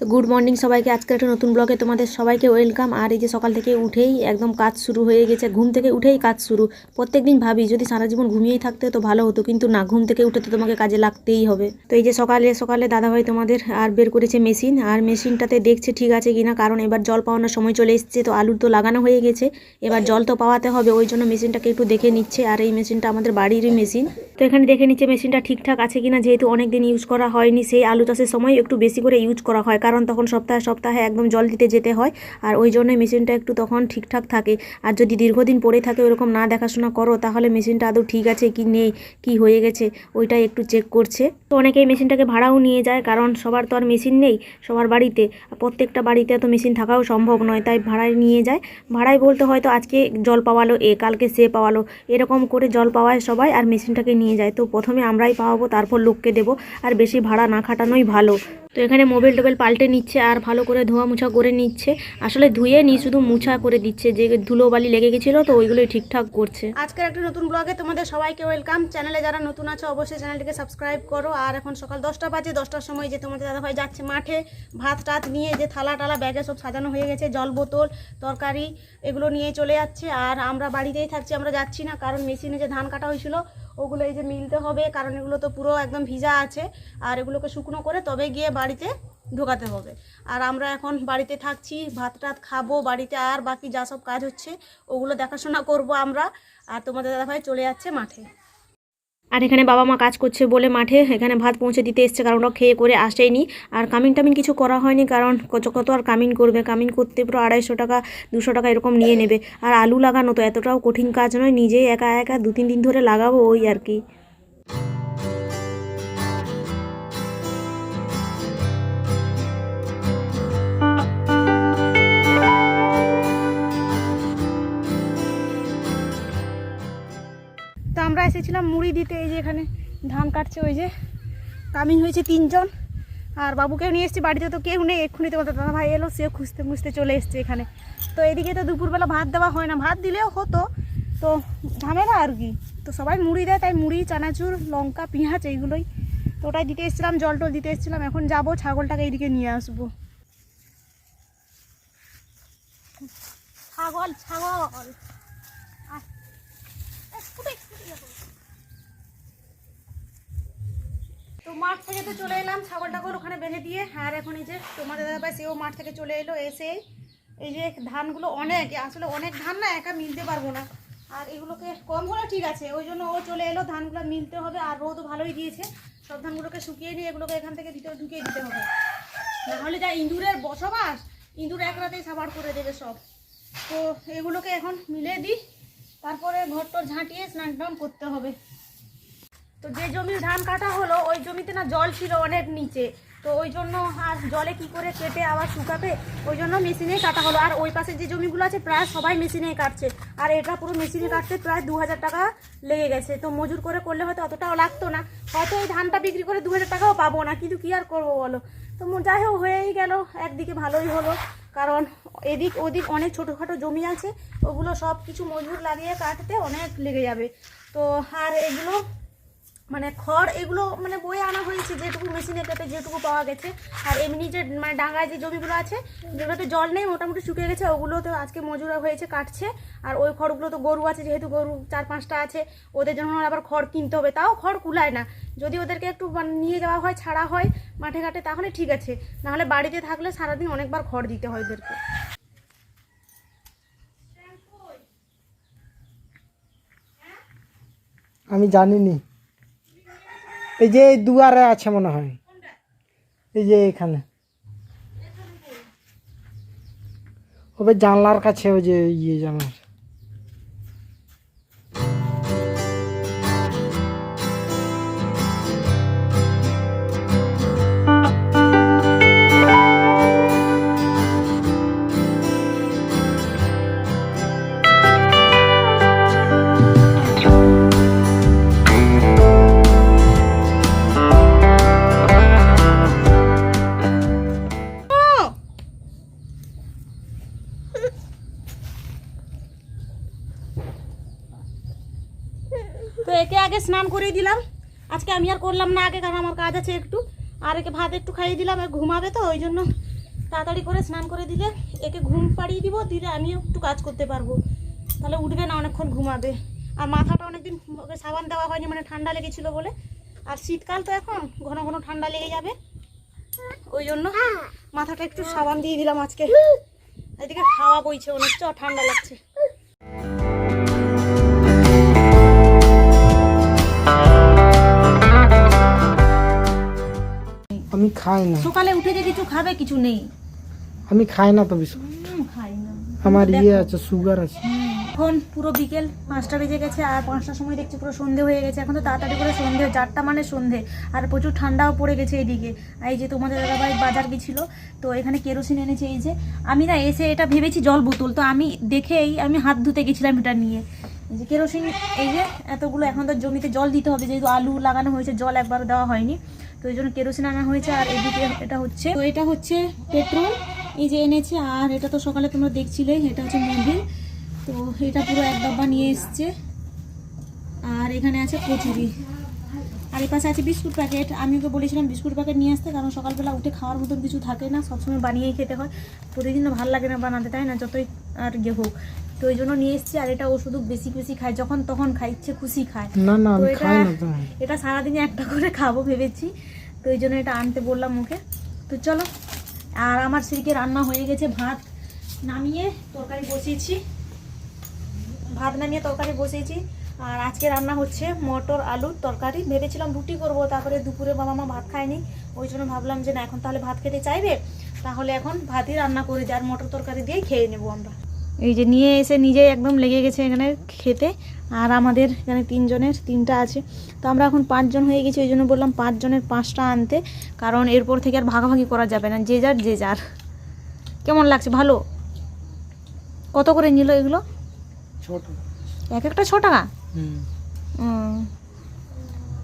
তো good morning সবাইকে। আজকে একটা নতুন ব্লগে তোমাদের সবাইকে ওয়েলকাম। আর এই যে সকাল থেকে উঠেই একদম কাজ শুরু হয়ে গেছে। ঘুম থেকে উঠেই কাজ শুরু। প্রত্যেকদিন ভাবি, যদি সারা জীবন ঘুমিয়েই থাকতে তো ভালো হতো, কিন্তু না, ঘুম থেকে উঠে তো তোমাকে কাজে লাগতেই হবে। তো এই যে সকালে সকালে দাদাভাই তোমাদের আর বের করেছে মেশিন। আর মেশিনটাতে দেখছে ঠিক আছে কিনা, কারণ এবার জল পাওয়ানোর সময় চলে এসছে, তো আলুর তো লাগানো হয়ে গেছে। এবার জল তো পাওয়াতে হবে, ওই জন্য মেশিনটাকে একটু দেখে নিচ্ছে। আর এই মেশিনটা আমাদের বাড়িরই মেশিন। তো এখানে দেখে নিচ্ছে মেশিনটা ঠিকঠাক আছে কিনা, যেহেতু অনেক দিন ইউজ করা হয়নি, সেই আলু চাষের সময় একটু বেশি করে ইউজ করা হয়। কারণ তখন সপ্তাহে সপ্তাহে একদম জল দিতে যেতে হয়। আর ওই জন্যই মেশিনটা একটু তখন ঠিকঠাক থাকে। আর যদি দীর্ঘদিন পড়ে থাকে ওরকম না দেখাশোনা করো, তাহলে মেশিনটা আদৌ ঠিক আছে কি নেই, কি হয়ে গেছে, ওইটাই একটু চেক করছে। তো অনেকেই মেশিনটাকে ভাড়াও নিয়ে যায়, কারণ সবার তো আর মেশিন নেই সবার বাড়িতে। প্রত্যেকটা বাড়িতে তো মেশিন থাকাও সম্ভব নয়, তাই ভাড়ায় নিয়ে যায়। ভাড়ায় বলতে হয়তো আজকে জল পাওয়ালো, এ কালকে সে পাওয়ালো, এরকম করে জল পাওয়ায় সবাই আর মেশিনটাকে নিয়ে যায়। তো প্রথমে আমরাই পাওয়াবো, তারপর লোককে দেবো। আর বেশি ভাড়া না খাটানোই ভালো। তো এখানে মোবাইল টোবেল পাল্টে নিচ্ছে আর ভালো করে ধোয়া মুছা করে নিচ্ছে। আসলে ধুয়ে নি, শুধু মুছা করে দিচ্ছে। যে ধুলো বালি লেগে গেছিল, তো ওইগুলোই ঠিকঠাক করছে। আজকের একটা নতুন ব্লগে তোমাদের সবাইকে ওয়েলকাম চ্যানেলে যারা নতুন আছো, অবশ্যই চ্যানেলটিকে সাবস্ক্রাইব করো। আর এখন সকাল দশটা বাজে, দশটার সময় যে তোমাদের দাদাভাই যাচ্ছে মাঠে, ভাত টাত নিয়ে যে থালা টালা, ব্যাগে সব সাজানো হয়ে গেছে, জল বোতল, তরকারি, এগুলো নিয়ে চলে যাচ্ছে। আর আমরা বাড়িতেই থাকছি, আমরা যাচ্ছি না, কারণ মেশিনে যে ধান কাটা হয়েছিল ওগুলো এই যে মিলতে হবে, কারণ এগুলো তো পুরো একদম ভিজা আছে, আর এগুলোকে শুকনো করে তবে গিয়ে বাড়িতে ঢোকাতে হবে। আর আমরা এখন বাড়িতে থাকছি, ভাত টাত খাব, বাড়িতে আর বাকি যা সব কাজ হচ্ছে, ওগুলো দেখাশোনা করব আমরা। আর তোমাদের দাদাভাই চলে যাচ্ছে মাঠে। আর এখানে বাবা মা কাজ করছে বলে মাঠে এখানে ভাত পৌঁছে দিতে এসছে, কারণ ওরা খেয়ে করে আসেনি। আর কামিন টামিন কিছু করা হয়নি, কারণ কত কত আর কামিন করবে? কামিন করতে পুরো আড়াইশো টাকা, দুশো টাকা এরকম নিয়ে নেবে। আর আলু লাগানো তো এতটাও কঠিন কাজ নয়, নিজেই একা একা দু তিন দিন ধরে লাগাবো ওই আর কি। এসেছিলাম মুড়ি দিতে, এই যে এখানে ধান কাটছে, ওই যে কামিন হয়েছে তিনজন। আর বাবুকেও নিয়ে এসেছি বাড়িতে, তো কেউ নেই, এক্ষুনি তোমাদের দাদা ভাই এলো, সেও খুঁজতে খুঁজতে চলে এসছে এখানে। তো এদিকে তো দুপুরবেলা ভাত দেওয়া হয় না, ভাত দিলেও হতো, তো ঝামেলা আর কি। তো সবাই মুড়ি দেয়, তাই মুড়ি, চানাচুর, লঙ্কা, পেঁয়াজ এইগুলোই। তো ওটাই দিতে এসেছিলাম, জল টল দিতে এসেছিলাম, এখন যাব, ছাগলটাকে এইদিকে নিয়ে আসব। ছাগল ছাগল আয়। এ, স্কুটি, স্কুটি যাব। তো মাঠ থেকে তো চলে এলাম, ছাগল টাগল ওখানে বেঁধে দিয়ে। আর এখন এই যে তোমাদের দাদা ভাই সেও মাঠ থেকে চলে এলো, এসে এই যে ধানগুলো অনেক, আসলে অনেক ধান না, একা মিলতে পারব না। আর এগুলোকে কম হলে ঠিক আছে, ওই জন্য ও চলে এলো, ধানগুলো মিলতে হবে, আর রোদও ভালোই দিয়েছে। সব ধানগুলোকে শুকিয়ে নিয়ে এগুলোকে এখান থেকে ভিতরে ঢুকিয়ে দিতে হবে। নাহলে যা ইঁদুরের বসবাস, ইঁদুর এক রাতেই সাবার করে দেবে সব। তো এগুলোকে এখন মিলে দিই, তারপরে ঘর টর ঝাঁটিয়ে স্নান টান করতে হবে। তো যে জমি ধান কাটা হলো, ওই জমিতে না জল ছিল অনেক নিচে। তো ওই জন্য আর জলে কি করে কেটে আবার শুকাবে, ওই জন্য মেশিনেই কাটা হলো। আর ওই পাশে যে জমিগুলো আছে, প্রায় সবাই মেশিনেই কাটছে। আর এটা পুরো মেশিনে কাটতে প্রায় দু হাজার টাকা লেগে গেছে। তো মজুর করে করলে হয়তো অতটাও লাগতো না। হয়তো ওই ধানটা বিক্রি করে দু হাজার টাকাও পাবো না। কিন্তু কি আর করব বলো? তো যাই হোক, হয়েই গেল। একদিকে ভালোই হলো। কারণ এদিক ওদিক অনেক ছোটোখাটো জমি আছে, ওগুলো সব কিছু মজুর লাগিয়ে কাটতে অনেক লেগে যাবে। তো আর এগুলো মানে খড় এগুলো মানে বয়ে আনা হয়েছে, যেটুকু মেশিনে কেটে যেটুকু পাওয়া গেছে। আর এমনি যে মানে ডাঙ্গায় যে জমিগুলো আছে, যেগুলোতে জল নেই, মোটামুটি শুকিয়ে গেছে ওগুলো তো আজকে মজুরা হয়েছে কাটছে। আর ওই খড়গুলো তো গরু আছে, যেহেতু গরু চার পাঁচটা আছে, ওদের জন্য আবার খড় কিনতে হবে। তাও খড় কুলায় না। যদি ওদেরকে একটু মানে নিয়ে যাওয়া হয়, ছাড়া হয় মাঠে ঘাটে, তাহলে ঠিক আছে। নাহলে বাড়িতে থাকলে সারাদিন অনেকবার খড় দিতে হয় ওদেরকে। আমি জানিনি। এই যে এই দুয়ারে আছে মনে হয়। এই যে এখানে। ওবে জানলার কাছে ওই যে ইয়ে জানলার স্নান করিয়ে দিলাম। আজকে আমি আর করলাম না আগে, কারণ আমার কাজ আছে একটু। আর একে ভাত একটু খাইয়ে দিলাম, এ ঘুমাবে তো, ওই জন্য তাড়াতাড়ি করে স্নান করে দিলে একে ঘুম পাড়িয়ে দিব, দিলে আমিও একটু কাজ করতে পারব। তাহলে উঠবে না, অনেকক্ষণ ঘুমাবে। আর মাথাটা অনেকদিন ওকে সাবান দেওয়া হয়নি মানে ঠান্ডা লেগেছিল বলে। আর শীতকাল তো এখন, ঘন ঘন ঠান্ডা লেগে যাবে। ওই জন্য মাথাটা একটু সাবান দিয়ে দিলাম আজকে। এদিকে হাওয়া বইছে অনেক চ ঠান্ডা লাগছে। খাই না। সকালে উঠে যে কিছু খাবে কিছু নেই। আমি খাই না তো বিস্কুট। খাই না। আমার ইয়ে আছে সুগার আছে। এখন পুরো বিকেল পাঁচটা বেজে গেছে আর পাঁচটার সময় দেখছি পুরো সন্ধে হয়ে গেছে। এখন তো তাড়াতাড়ি করে সন্ধে চারটা মানে সন্ধে আর প্রচুর ঠান্ডাও পড়ে গেছে এইদিকে এই যে তোমাদের দাদাভাই বাজার গেছিল তো এখানে কেরোসিন এনেছে এই যে আমি না এসে এটা ভেবেছি জল বোতল তো আমি দেখেই আমি হাত ধুতে গেছিলাম এটা নিয়ে। এই যে কেরোসিন এই যে এতগুলো এখন তো জমিতে জল দিতে হবে যেহেতু আলু লাগানো হয়েছে জল একবার দেওয়া হয়নি। তো এই জন্য কেরোসিন আনা হয়েছে, আর এদিকে এটা হচ্ছে, তো এটা হচ্ছে পেট্রোল। এই যে এনেছে, আর এটা তো সকালে তোমরা দেখছিলে, এটা হচ্ছে মন্দির তো এটা পুরো এক ডাব্বা নিয়ে এসছে। আর এখানে আছে কচুরি। আর এই পাশে আছে বিস্কুট প্যাকেট। আমি ওকে বলেছিলাম বিস্কুট প্যাকেট নিয়ে আসতে কারণ সকালবেলা উঠে খাওয়ার মতন কিছু থাকে না সবসময় বানিয়েই খেতে হয়। প্রতিদিনও ভালো লাগে না বানাতে তাই না? যতই আর ইয়ে হোক। তো ওই জন্য নিয়ে এসছি আর এটা ও শুধু বেশি বেশি খায় যখন তখন খায় ইচ্ছে খুশি খায়। তো এটা এটা সারাদিনে একটা করে খাব ভেবেছি। তো ওই জন্য এটা আনতে বললাম ওকে। তো চলো আর আমার সেদিকে রান্না হয়ে গেছে ভাত নামিয়ে তরকারি বসিয়েছি। ভাত নামিয়ে তরকারি বসিয়েছি। আর আজকে রান্না হচ্ছে মটর আলুর তরকারি। ভেবেছিলাম রুটি করব তারপরে দুপুরে বাবা মা ভাত খায়নি। ওই জন্য ভাবলাম যে না এখন তাহলে ভাত খেতে চাইবে? তাহলে এখন ভাতই রান্না করে আর মটর তরকারি দিয়েই খেয়ে নেব আমরা। এই যে নিয়ে এসে নিজেই একদম লেগে গেছে এখানে খেতে। আর আমাদের এখানে তিনজনের তিনটা আছে। তো আমরা এখন পাঁচজন হয়ে গেছি ওই জন্য বললাম পাঁচজনের পাঁচটা আনতে। কারণ এরপর থেকে আর ভাগাভাগি করা যাবে না যে যার যে যার। কেমন লাগছে? ভালো? কত করে নিল এগুলো? ছোট এক একটা ছ টাকা? 嗯。嗯。